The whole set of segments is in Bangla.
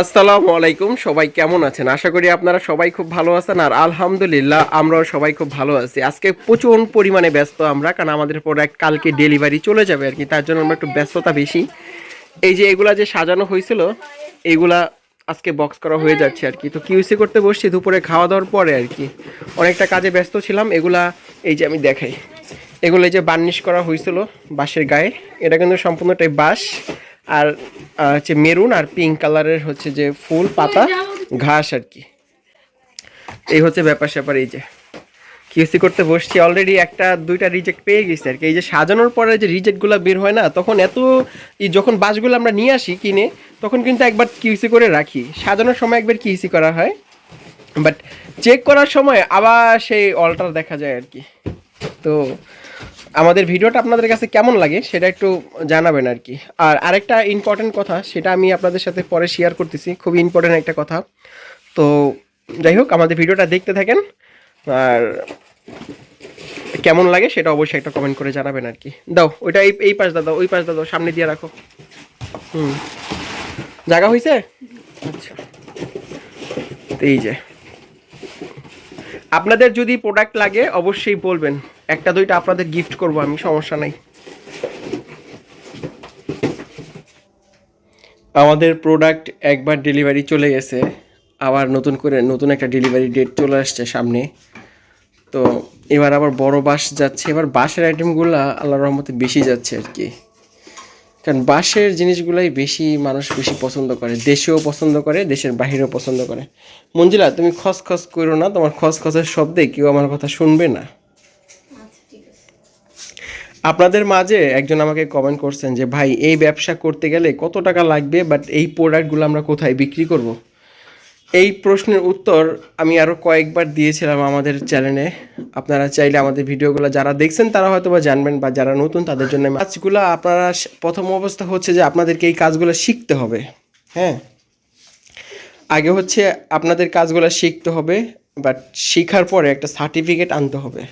আসসালামু আলাইকুম, সবাই কেমন আছেন? আশা করি আপনারা সবাই খুব ভালো আছেন আর আলহামদুলিল্লাহ আমরাও সবাই খুব ভালো আছি। আজকে প্রচুর পরিমাণে ব্যস্ত আমরা, কারণ আমাদের প্রোডাক্ট কালকে ডেলিভারি চলে যাবে আর কি, তার জন্য আমরা একটু ব্যস্ততা বেশি। এই যে এগুলা যে সাজানো হয়েছিল, এগুলা আজকে বক্স করা হয়ে যাচ্ছে আর কি। তো কিউসি করতে বসছি, দুপুরে খাওয়া দাওয়ার পরে আর কি। অনেকটা কাজে ব্যস্ত ছিলাম, এগুলা এই যে আমি দেখাই। এগুলো এই যে বার্নিশ করা হয়েছিল বাঁশের গায়ে, এটা কিন্তু সম্পূর্ণটাই বাঁশ। আর হচ্ছে মেরুন আর পিঙ্ক কালারের হচ্ছে যে ফুল, পাতা, ঘাস আর কি। এই হচ্ছে ব্যাপার স্যাপার, এই যে। কিউসি করতে বসছি অলরেডি একটা, দুইটা রিজেক্ট পেয়ে গেছি আর কি। এই যে সাজানোর পরে যে রিজেক্টগুলো বের হয় না, তখন এত যখন বাসগুলো আমরা নিয়ে আসি কিনে, তখন কিন্তু একবার কিউসি করে রাখি। সাজানোর সময় একবার কিউসি করা হয়। বাট চেক করার সময় আবার সেই অল্টার দেখা যায় আর কি। তো আমাদের ভিডিওটা আপনাদের কাছে কেমন লাগে সেটা একটু জানাবেন আর কি। আর আরেকটা ইম্পর্টেন্ট কথা, সেটা আমি আপনাদের সাথে পরে শেয়ার করতেছি খুবই ইম্পর্টেন্ট একটা কথা। তো যাই হোক, আমাদের ভিডিওটা দেখতে থাকেন, আর কেমন লাগে সেটা অবশ্যই একটা কমেন্ট করে জানাবেন আর কি। দাও, ওইটা এই এই পাশ দাদা ওই পাশ দাও, সামনে দিয়ে রাখো। হুম। জায়গা হয়েছে আচ্ছা। এই যে। আপনাদের যদি প্রোডাক্ট লাগে, অবশ্যই বলবেন। একটা, দুইটা আপনাদের গিফট করব আমি, সমস্যা নাই। আমাদের প্রোডাক্ট একবার ডেলিভারি চলে গেছে। আবার নতুন করে, নতুন একটা ডেলিভারি ডেট চলে আসছে সামনে। তো এবার আবার বড় বাস যাচ্ছে। এবার বাসের আইটেমগুলো আল্লাহর রহমতে বেশি যাচ্ছে আর কি। কারণ বাঁশের জিনিসগুলাই বেশি মানুষ বেশি পছন্দ করে দেশেও পছন্দ করে দেশের বাহিরেও পছন্দ করে। মঞ্জিলা তুমি খসখস করো না তোমার খসখসের শব্দে কেউ আমার কথা শুনবে না। আপনাদের মাঝে একজন আমাকে কমেন্ট করছেন যে ভাই এই ব্যবসা করতে গেলে কত টাকা লাগবে বাট এই প্রোডাক্টগুলো আমরা কোথায় বিক্রি করব। এই প্রশ্নের উত্তর আমি আরও কয়েকবার দিয়েছিলাম আমাদের চ্যানেলে। আপনারা চাইলে আমাদের ভিডিওগুলো যারা দেখছেন, তারা হয়তো বা জানবেন বা যারা নতুন, তাদের জন্য কাজগুলো আপনারা প্রথম অবস্থা হচ্ছে যে আপনাদেরকে এই কাজগুলো শিখতে হবে হ্যাঁ? আগে হচ্ছে আপনাদের কাজগুলো শিখতে হবে, বাট শেখার পরে একটা সার্টিফিকেট আনতে হবে।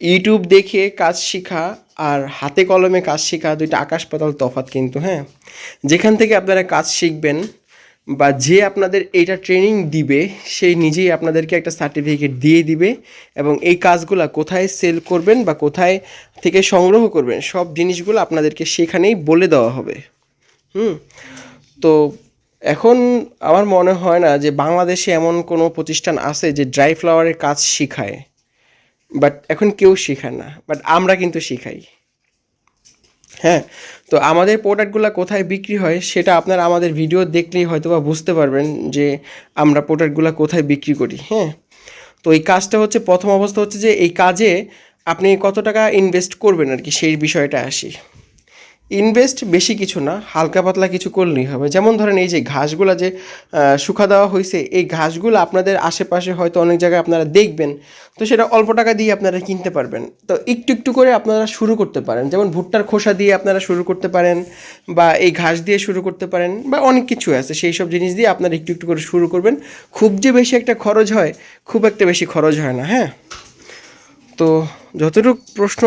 ইউটিউব দেখে কাজ শেখা আর হাতে কলমে কাজ শেখা দুইটা আকাশ পাতাল তফাৎ কিন্তু হ্যাঁ? যেখান থেকে আপনারা কাজ শিখবেন বা যে আপনাদের এইটা ট্রেনিং দিবে সেই নিজেই আপনাদেরকে একটা সার্টিফিকেট দিয়ে দিবে এবং এই কাজগুলো কোথায় সেল করবেন বা কোথায় থেকে সংগ্রহ করবেন, সব জিনিসগুলো আপনাদেরকে সেখানেই বলে দেওয়া হবে। হুম? তো এখন আমার মনে হয় না যে বাংলাদেশে এমন কোনো প্রতিষ্ঠান আছে যে ড্রাই ফ্লাওয়ারের কাজ শেখায় বাট এখন কেউ শেখায় না বাট আমরা কিন্তু শেখাই। হ্যাঁ তো আমাদের প্রোডাক্টগুলো কোথায় বিক্রি হয় সেটা আপনারা আমাদের ভিডিও দেখলেই হয়তো বা বুঝতে পারবেন যে আমরা প্রোডাক্টগুলো কোথায় বিক্রি করি হ্যাঁ। তো এই কাজটা হচ্ছে, প্রথম অবস্থা হচ্ছে যে এই কাজে আপনি কত টাকা ইনভেস্ট করবেন আর কি, সেই বিষয়টা আসি। ইনভেস্ট বেশি কিছু না, হালকা পাতলা কিছু করলেই হবে। যেমন ধরেন এই যে ঘাসগুলো যে শুকা দেওয়া হয়েছে এই ঘাসগুলো আপনাদের আশেপাশে হয়তো অনেক জায়গায় আপনারা দেখবেন, তো সেটা অল্প টাকা দিয়ে আপনারা কিনতে পারবেন। তো একটু একটু করে আপনারা শুরু করতে পারেন। যেমন ভুট্টার খোসা দিয়ে আপনারা শুরু করতে পারেন, বা এই ঘাস দিয়ে শুরু করতে পারেন, বা অনেক কিছু আছে। সেই সব জিনিস দিয়ে আপনারা একটু একটু করে শুরু করবেন। খুব যে বেশি একটা খরচ হয়, খুব একটা বেশি খরচ হয় না হ্যাঁ? তো যতটুকু প্রশ্ন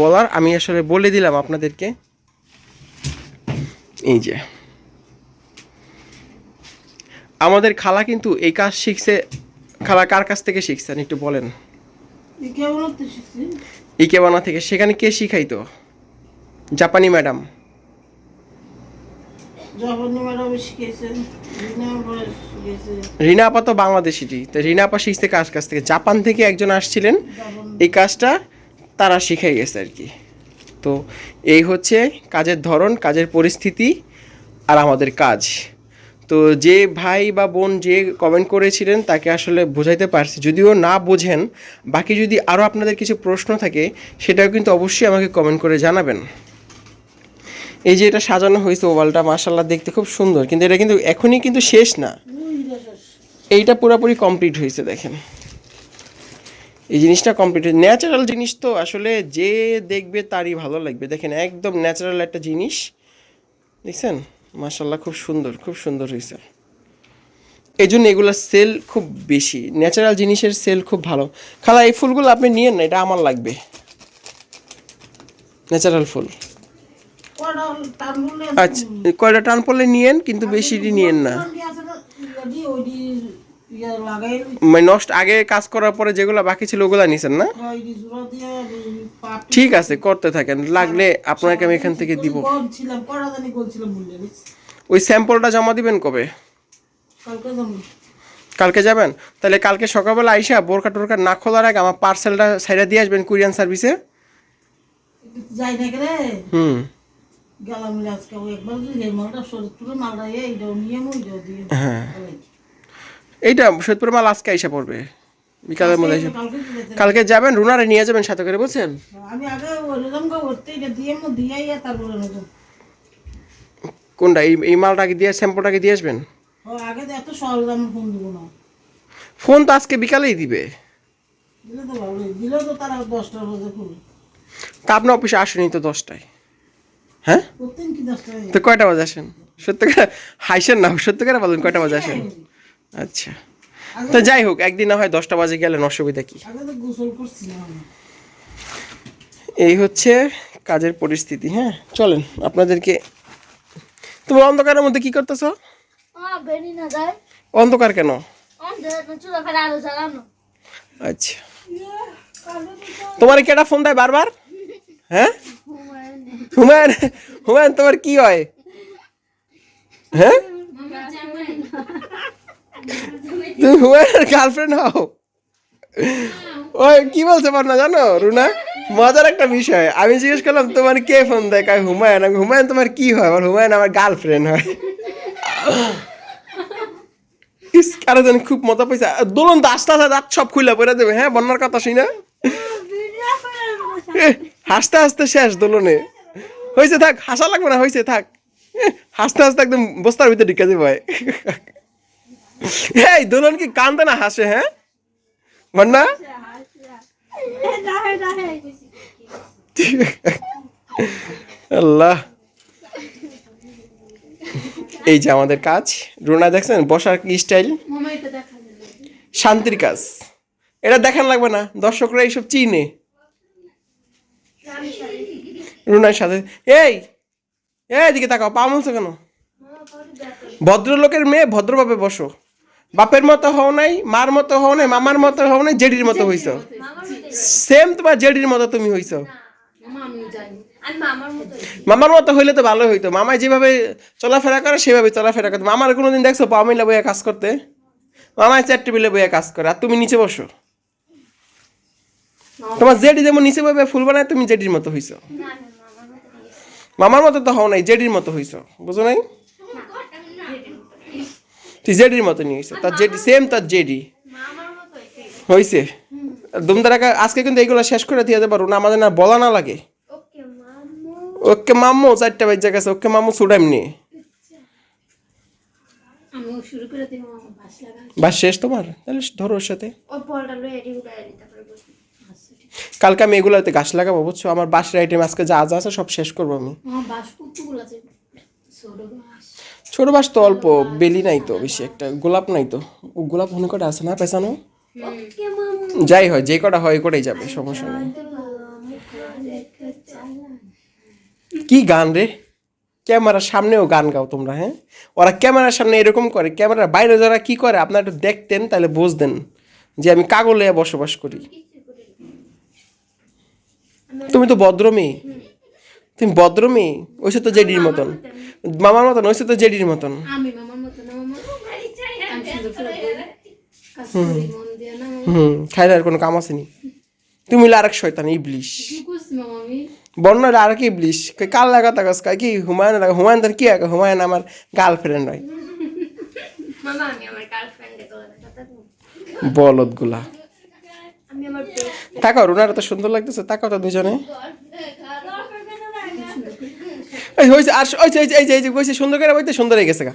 বলার আমি আসলে বলে দিলাম আপনাদেরকে। এই যে। আমাদের খালা কিন্তু এই কাজ শিখছে। খালা কার কাছ থেকে শিখছেন একটু বলেন? ইকেবানা থেকে সেখানে কে শিখাইতো? জাপানি ম্যাডাম। জাপানি ম্যাডাম শিখেছেন রিনা আপা তো বাংলাদেশিটি তো রিনা আপা শিখছে কার কাছ থেকে? জাপান থেকে একজন আসছিলেন। এই কাজটা তারা শিখে গেছে আর কি। তো এই হচ্ছে কাজের ধরন কাজের পরিস্থিতি আর আমাদের কাজ। তো যে ভাই বা বোন যে কমেন্ট করেছিলেন তাকে আসলে বোঝাইতে পারছি। যদিও না বোঝেন বাকি যদি আরও আপনাদের কিছু প্রশ্ন থাকে সেটাও কিন্তু অবশ্যই আমাকে কমেন্ট করে জানাবেন। এই যে এটা সাজানো হয়েছে ওভালটা মাসাল্লাহ দেখতে খুব সুন্দর। কিন্তু এটা কিন্তু এখনই কিন্তু শেষ না। এইটা পুরোপুরি কমপ্লিট হয়েছে দেখেন। এই জিনিসটা কমপ্লিট ন্যাচারাল জিনিস তো আসলে যে দেখবে তারই ভালো লাগবে। দেখেন একদম ন্যাচারাল একটা জিনিস। দেখছেন? মাসাল্লাহ খুব সুন্দর খুব সুন্দর হয়েছে। এই জন্য এগুলোর সেল খুব বেশি। ন্যাচারাল জিনিসের সেল খুব ভালো। খালা এই ফুলগুলো আপনি নিয়েন না এটা আমার লাগবে। ন্যাচারাল ফুল। আচ্ছা কয়টা টান পড়লে নিয়েন কিন্তু বেশি নিয়েন না। মানে নষ্ট আগে কাজ করার পরে যেগুলো বাকি ছিল ওগুলো নিছেন না? পাট ঠিক আছে করতে থাকেন। লাগলে আপনাকে আমি এখান থেকে দিব। ওই স্যাম্পলটা জমা দিবেন কবে? কালকে যাবেন? তাহলে কালকে সকালবেলা আইসা বোরকা টোরকা না খোলার আগে আমার পার্সেলটা সাইডে দিয়ে আসবেন কুরিয়ান সার্ভিসে? যাই না রে। হুম। গেলাম আজকে একবার মালটা শরীর তুলে মালটা এইটাও নিয়ে দিয়ে হ্যাঁ। এইটা সৈয়দপুর মাল আজকে এসে পড়বে। বিকালের মধ্যে এসে কালকে যাবেন রুনারে নিয়ে যাবেন সাথে করে বুঝছেন? কোনটা? এই এই মালটাকে দিয়ে স্যাম্পলটাকে দিয়ে আসবেন? ফোন দেবো না। ফোন তো আজকে বিকালেই দিবে। তো আপনার অফিসে আসেনি তো দশটায়? হ্যাঁ? তো কয়টা বাজে আসেন? সত্যিকার হাইসেন না সত্যিকার বলেন কয়টা বাজে আসেন? আচ্ছা। তো যাই হোক একদিন না হয় দশটা বাজে গেলেন অসুবিধা কি? আগে তো গোসল করছি না আমি। এই হচ্ছে কাজের পরিস্থিতি হ্যাঁ? চলেন আপনাদেরকে তুমি অন্ধকারের মধ্যে কি করতেছো? বেরি না যায়। অন্ধকার কেন? আচ্ছা। তোমার কেটা ফোন দেয় বারবার? হ্যাঁ? হুমায়ুন। হুমায়ুন তোমার কি হয়? হ্যাঁ? তুমি হুমায়ুনের গার্লফ্রেন্ড হও। ওই কি বলছে পার জানো রুনা? মজার একটা বিষয়। আমি জিজ্ঞেস করলাম তোমার কে ফোন দেয়? কয় হুমায়ুন। আমি, হুমায়ুন তোমার কি হয়? আমার হুমায়ুন আমার গার্লফ্রেন্ড হয়। ইস, কারও জানি খুব মজা পাইছে। দোলন তো আস্তে আস্তে দাঁত সব খুলে পড়ে দেবে। হ্যাঁ বন্যার কথা শুই হাসতে হাসতে শেষ দোলনে। হয়েছে থাক হাসা লাগবে না হয়েছে থাক। হাসতে হাসতে একদম বস্তার ভিতরে ঢুকে দেবে এই, দোলন কি কান্দে না, হাসে হ্যাঁ? বন্যা? আল্লাহ। এই যে আমাদের কাজ, রুনা দেখছেন, বসার কি স্টাইল শান্তির কাজ। এটা দেখান লাগবে না, দর্শকরা এইসব চিনে। রুনার সাথে। এই এদিকে তাকাও, পা মুলছো কেন? ভদ্রলোকের মেয়ে ভদ্রভাবে বসো। বাপের মতো হও নাই মার মতো হও নাই মামার মতো হও নাই জেডির মতো হইছ। সেম তোমার জেডির মতো তুমি হইছ। মামার মতো হইলে তো ভালো হইতো। মামাই যেভাবে চলাফেরা করে সেভাবে চলাফেরা করতো। মামার কোনোদিন দেখছ পামিলা বইয়া কাজ করতে? মামায় চার টেবিলে বইয়া কাজ করে। আর তুমি নিচে বসো। তোমার জেডি যেমন নিচে বইবে ফুল বানায় তুমি জেডির মতো হইছো। মামার মতো তো হও নাই জেডির মতো হইছো। বুঝো নাই? তুই জেডির মতো নিয়ে তার জেডি সেম তার জেডি। হইছে। দুমদারাকা আজকে কিন্তু এইগুলো শেষ করে দিয়ে দেবো না আমাদের না বলা না লাগে। ওকে মামু। মাম্মু চারটা বাজে গেছে ওকে মাম্মু ছুটাইম নিয়ে আমি শুরু করে দিব বাস লাগা। বাস শেষ তোমার? তাহলে ধরো ওর সাথে। বসি কালকে আমি এগুলোতে গাছ লাগাবো বুঝছ? আমার বাসের আইটেম আজকে যা যা আছে সব শেষ করব আমি আমার বাস কতগুলো আছে ছোট বাস তো অল্প, বেলি নাই তো বেশি একটা, গোলাপ নাই তো। গোলাপ মনে কটা আছে না পেছানো? যাই হয়, যে কটা হয় কটাই যাবে, সমস্যা নেই। কি গান রে? ক্যামেরার সামনেও গান গাও তোমরা হ্যাঁ? ওরা ক্যামেরার সামনে এরকম করে, ক্যামেরার বাইরে যারা কি করে, আপনারা একটু দেখতেন, তাহলে বুঝতেন যে আমি কাগলে বসবাস করি। তুমি তো ভদ্র মেয়ে। তুমি ভদ্র মেয়ে ওইসে তো জেডির মতন। মামার মতন ওইসে তো জেডির মতন। মন হুম খাইলে কোনো কাম আসেনি তুমি হলে আরেক শয়তান ইবলিশ। বর্ণ হলে আর কি ইবলিশ? কাল লাগা তাকাস কয়? কি হুমায়ুন লাগা? হুমায়ুন তার কি আগে? হুমায়ুন আমার গার্লফ্রেন্ড হয়। বলদগুলা। আমি তাকাও রুনার তো সুন্দর লাগতেছে তাকাও তো দুজনে। এই হয়েছে আর যে, এই যে এই যে হয়েছে সুন্দর করে বইতে সুন্দর হয়ে গেছে গা।